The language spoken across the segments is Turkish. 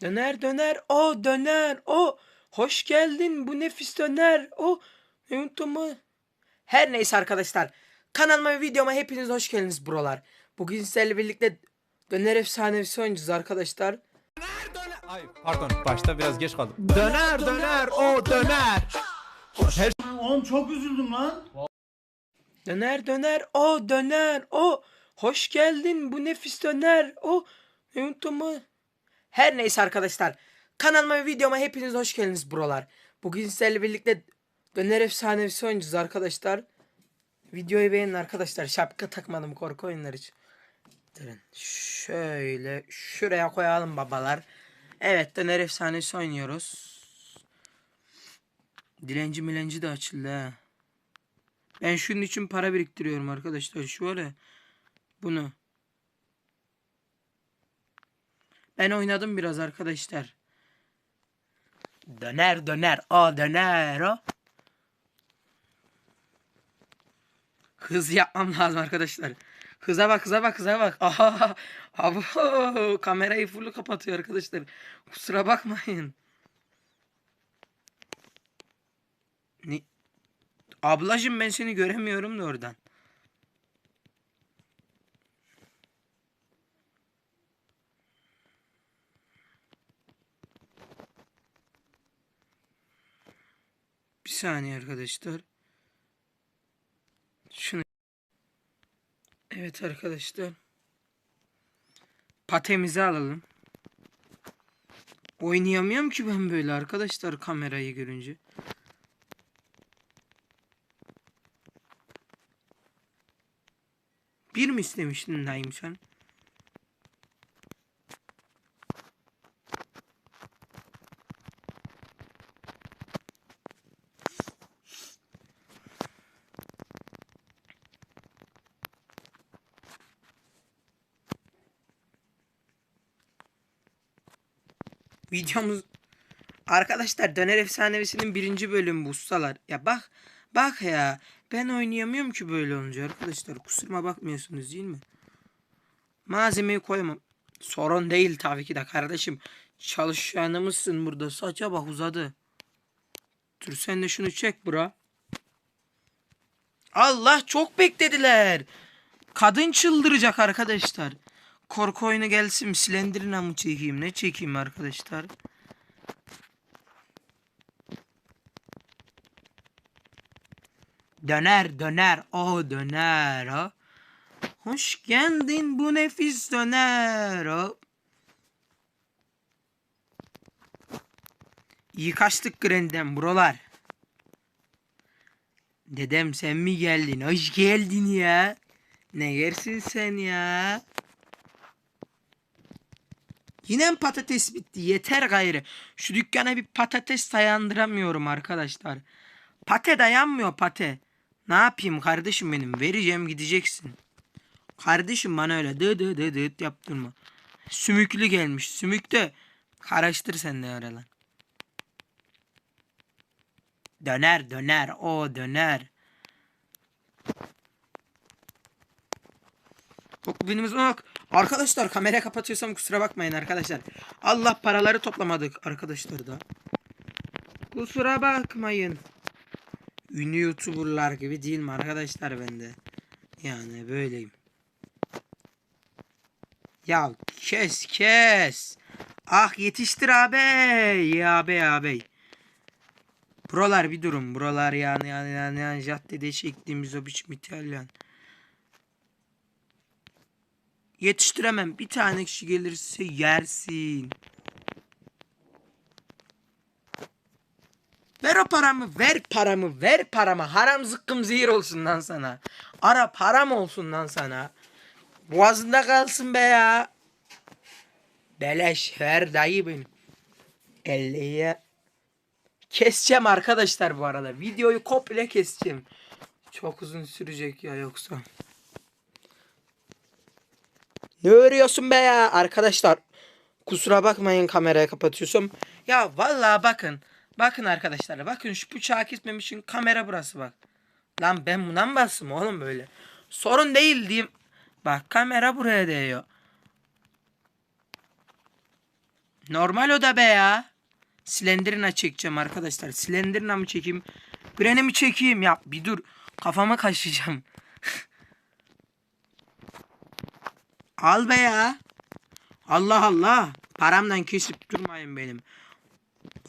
Döner döner o döner o. Hoş geldin bu nefis döner o. Unuttum mu? Her neyse arkadaşlar. Kanalıma ve videoma hepiniz hoş geldiniz buralar. Bugün sizlerle birlikte döner efsanesi oynayacağız arkadaşlar. Ay pardon başta biraz geç kaldım. Döner döner o döner. Oğlum çok üzüldüm lan. Döner döner o döner o. Hoş geldin bu nefis döner o. Unuttum mu? Her neyse arkadaşlar. Kanalıma ve videoma hepiniz hoş geldiniz buralar. Bugün sizlerle birlikte döner efsanesi oynayacağız arkadaşlar. Videoyu beğenin arkadaşlar. Şapka takmadım korku oyunları için. Durun. Şöyle şuraya koyalım babalar. Evet döner efsanesi oynuyoruz. Dilenci milenci de açıldı ha. Ben şunun için para biriktiriyorum arkadaşlar. Ya. Bunu. Ben oynadım biraz arkadaşlar. Döner döner. O döner o. Hız yapmam lazım arkadaşlar. Hıza bak hıza bak hıza bak. Aha. Abo, kamerayı full kapatıyor arkadaşlar. Kusura bakmayın. Ne? Ablacım ben seni göremiyorum da oradan. Bir saniye arkadaşlar. Şunu. Evet arkadaşlar. Patemizi alalım. Oynayamıyorum ki ben böyle arkadaşlar kamerayı görünce. Bir mi istemiştin Naim sen? Videomuz Arkadaşlar Döner Efsanevisi'nin birinci bölümü bu ustalar. Ya bak bak ya ben oynayamıyorum ki böyle olunca arkadaşlar kusuruma bakmıyorsunuz değil mi? Malzemeyi koyamam. Sorun değil tabii ki de kardeşim. Çalışanımızsın burada. Saça bak uzadı. Dur sen de şunu çek bura. Allah çok beklediler. Kadın çıldıracak arkadaşlar. Korku oyunu gelsin. Slender'ına mı çekeyim? Ne çekeyim arkadaşlar? Döner döner o döner o. Hoş geldin bu nefis döner o. İyi kaçtık buralar. Dedem sen mi geldin? Hoş geldin ya. Ne yersin sen ya? Yine patates bitti? Yeter gayrı. Şu dükkana bir patates dayandıramıyorum arkadaşlar. Pate dayanmıyor pate. Ne yapayım kardeşim benim? Vereceğim gideceksin. Kardeşim bana öyle dı dı dı dı yaptırma. Sümüklü gelmiş. Sümükte. Karıştır sen de öyle lan. Döner döner o döner. Binimiz bak. Arkadaşlar kamera kapatıyorsam kusura bakmayın arkadaşlar. Allah paraları toplamadık arkadaşlar da. Kusura bakmayın. Ünlü youtuberlar gibi değil mi arkadaşlar bende? Yani böyleyim. Ya kes kes. Ah yetiştir abi. Ya abi abi. Buralar bir durum. Buralar yani yani yani, yani caddede çektiğimiz o biçim İtalyan. Yetiştiremem. Bir tane kişi gelirse yersin. Ver o paramı, ver paramı, ver paramı. Haram zıkkım zehir olsun lan sana. Ara param olsun lan sana. Boğazında kalsın be ya. Beleş ver dayı benim. Elliye. Keseceğim arkadaşlar bu arada. Videoyu komple keseceğim. Çok uzun sürecek ya yoksa. Ne örüyorsun be ya arkadaşlar? Kusura bakmayın kamerayı kapatıyorsam. Ya vallahi bakın. Bakın arkadaşlar bakın şu bıçağı kesmemişin kamera burası bak. Lan ben buna mı bastım oğlum böyle? Sorun değil diyeyim. Bak kamera buraya değiyor. Normal o da be ya. Slenderina çekeceğim arkadaşlar. Slenderina mı çekeyim? Granny mi çekeyim? Ya bir dur. Kafama kaşıyacağım. Al be ya. Allah Allah. Paramdan kesip durmayın benim.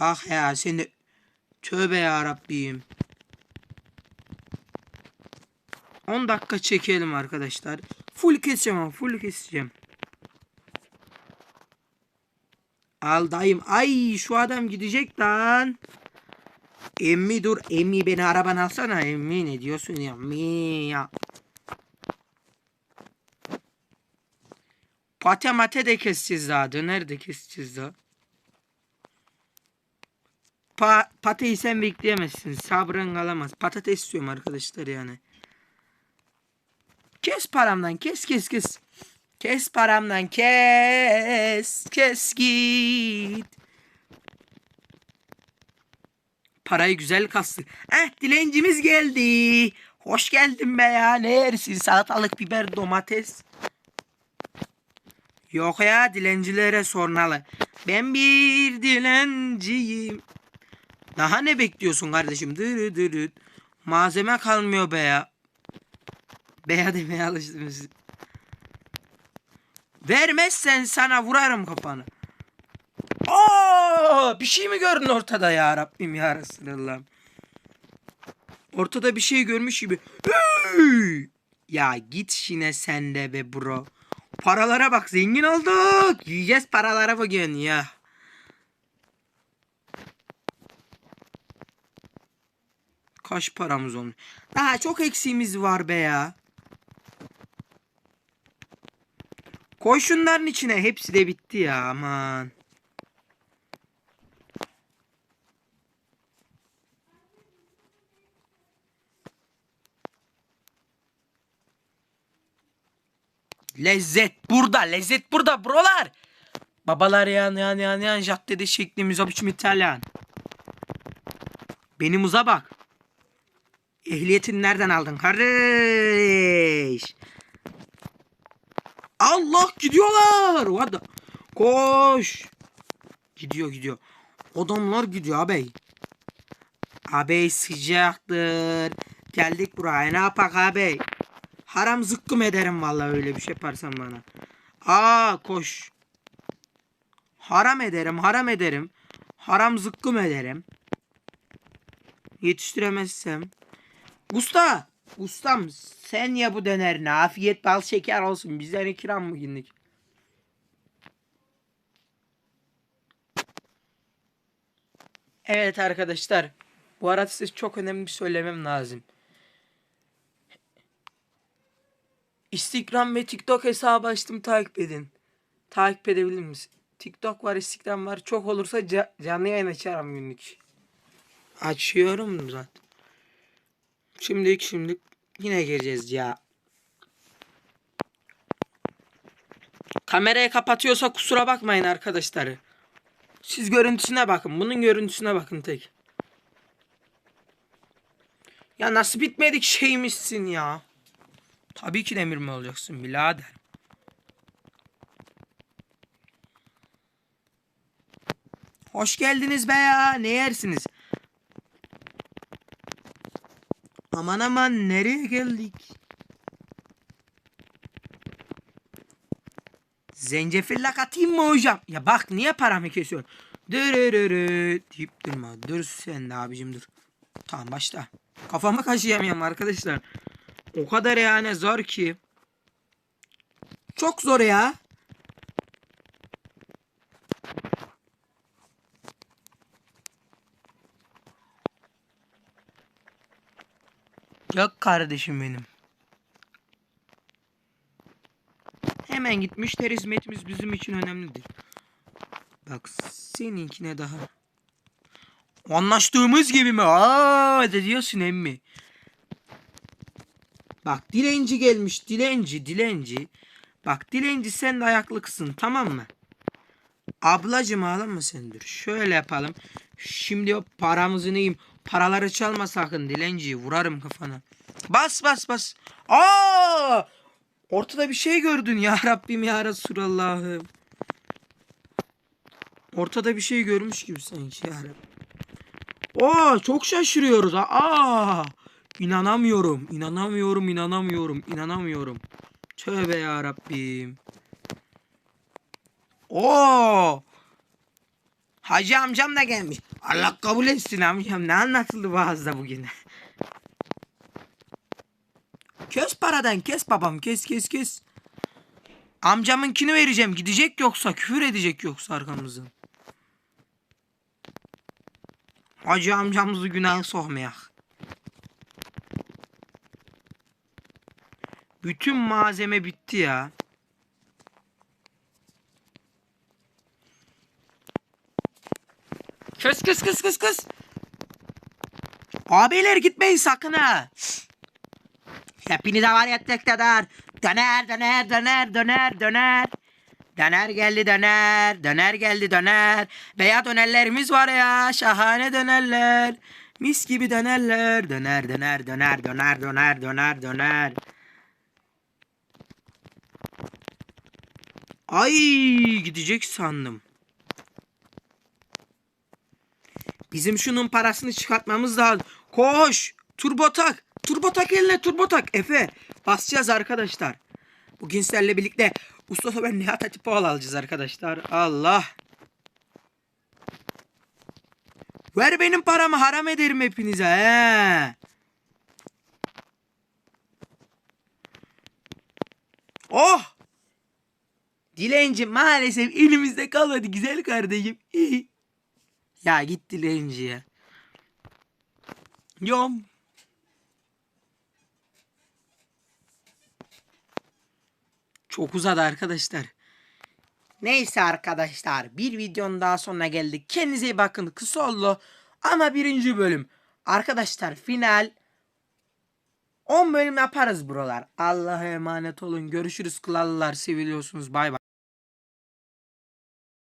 Bak ya seni. Tövbe ya Rabbim. 10 dakika çekelim arkadaşlar. Full keseceğim ama full keseceğim. Al dayım. Ay şu adam gidecek lan. Emmi dur. Emmi beni araban alsana. Emmi ne diyorsun ya? Emmi ya. Pate de keseceğiz daha. Döner de keseceğiz daha. Pa pateyi sen bekleyemezsin. Sabrın kalamaz. Patates istiyorum arkadaşlar yani. Kes paramdan. Kes kes kes. Kes paramdan kes. Kes git. Parayı güzel kastı. Eh dilencimiz geldi. Hoş geldin be ya. Ne? Salatalık, biber, domates. Yok ya dilencilere sornalı. Ben bir dilenciyim. Daha ne bekliyorsun kardeşim? Dırı dırı. Malzeme kalmıyor be ya. Beya demeye alıştım. Vermezsen sana vurarım kafanı. Aa, bir şey mi gördün ortada ya Rabbim ya Resulallah. Ortada bir şey görmüş gibi. Ya git şine sen de be bro. Paralara bak zengin olduk. Yiyeceğiz paralara bugün ya. Kaç paramız olmuş? Daha çok eksiğimiz var be ya. Koy şunların içine. Hepsi de bitti ya aman. Lezzet burada. Lezzet burada brolar. Babalar yan yan yan yan caddede şeklimiz o biçim İtalyan. Benim uza bak. Ehliyetini nereden aldın kardeş? Allah gidiyorlar. The- Koş. Gidiyor gidiyor. Adamlar gidiyor abi. Abi sıcaktır. Geldik buraya ne yapak abi? Haram zıkkım ederim vallahi öyle bir şey yaparsan bana. Aa koş. Haram ederim haram ederim. Haram zıkkım ederim. Yetiştiremezsem. Usta. Ustam sen ya bu dönerini. Afiyet bal şeker olsun. Bizden ikram bugünlük. Evet arkadaşlar. Bu arada size çok önemli bir söylemem lazım. Instagram ve TikTok hesabı açtım takip edin. Takip edebilir misin? TikTok var, Instagram var. Çok olursa ca- canlı yayın açarım günlük. Açıyorum zaten. Şimdilik şimdilik yine gireceğiz ya. Kamerayı kapatıyorsa kusura bakmayın arkadaşlar. Siz görüntüsüne bakın. Bunun görüntüsüne bakın tek. Ya nasıl bitmedik şeymişsin ya. Tabii ki demir mi olacaksın birader. Hoş geldiniz be ya. Ne yersiniz? Aman aman nereye geldik? Zencefille katayım mı hocam? Ya bak niye paramı kesiyorsun? Dırırırı deyip durma. Dur sen de abicim dur. Tamam başla. Kafamı kaşıyamıyorum arkadaşlar. O kadar yani zor ki. Çok zor ya. Yok kardeşim benim. Hemen git müşteri hizmetimiz bizim için önemlidir. Bak seninkine daha. Anlaştığımız gibi mi? Aa diyorsun emmi. Bak dilenci gelmiş dilenci dilenci. Bak dilenci sen de ayaklıksın tamam mı? Ablacım ağlama sen dur. Şöyle yapalım. Şimdi paramızı neyim? Paraları çalma sakın dilenciyi vurarım kafana. Bas bas bas. Aa! Ortada bir şey gördün ya Rabbim ya Resulallah'ım. Ortada bir şey görmüş gibi sanki yani. Oo çok şaşırıyoruz. Aa! İnanamıyorum. inanamıyorum, inanamıyorum, inanamıyorum. Tövbe ya Rabbim. Oo! Hacı amcam da gelmiş. Allah kabul etsin amcam. Ne anlatıldı vaazda bugün? kes paradan kes babam kes kes kes. Amcamınkini vereceğim. Gidecek yoksa küfür edecek yoksa arkamızdan. Hacı amcamızı günah sokmayak. Bütün malzeme bitti ya. Kız kız kız kız kız. Abiler gitmeyin sakın ha. Hepinize var ya tek kadar. Döner döner döner döner döner. Döner geldi döner. Döner geldi döner. Veya dönerlerimiz var ya. Şahane dönerler. Mis gibi dönerler. Döner döner döner döner döner döner döner. Ay gidecek sandım. Bizim şunun parasını çıkartmamız lazım. Koş. Turbo tak. Turbo tak eline turbo tak. Efe. Basacağız arkadaşlar. Bugün sizlerle birlikte Usta ben Nihat Atipoğlu alacağız arkadaşlar. Allah. Ver benim paramı haram ederim hepinize. He. Oh. Dilenci maalesef elimizde kalmadı güzel kardeşim. Ya git dilenci ya. Yom. Çok uzadı arkadaşlar. Neyse arkadaşlar bir videonun daha sonuna geldik. Kendinize iyi bakın. Kısa oldu ama birinci bölüm. Arkadaşlar final 10 bölüm yaparız buralar. Allah'a emanet olun. Görüşürüz kılalılar. Seviliyorsunuz. Bay bay.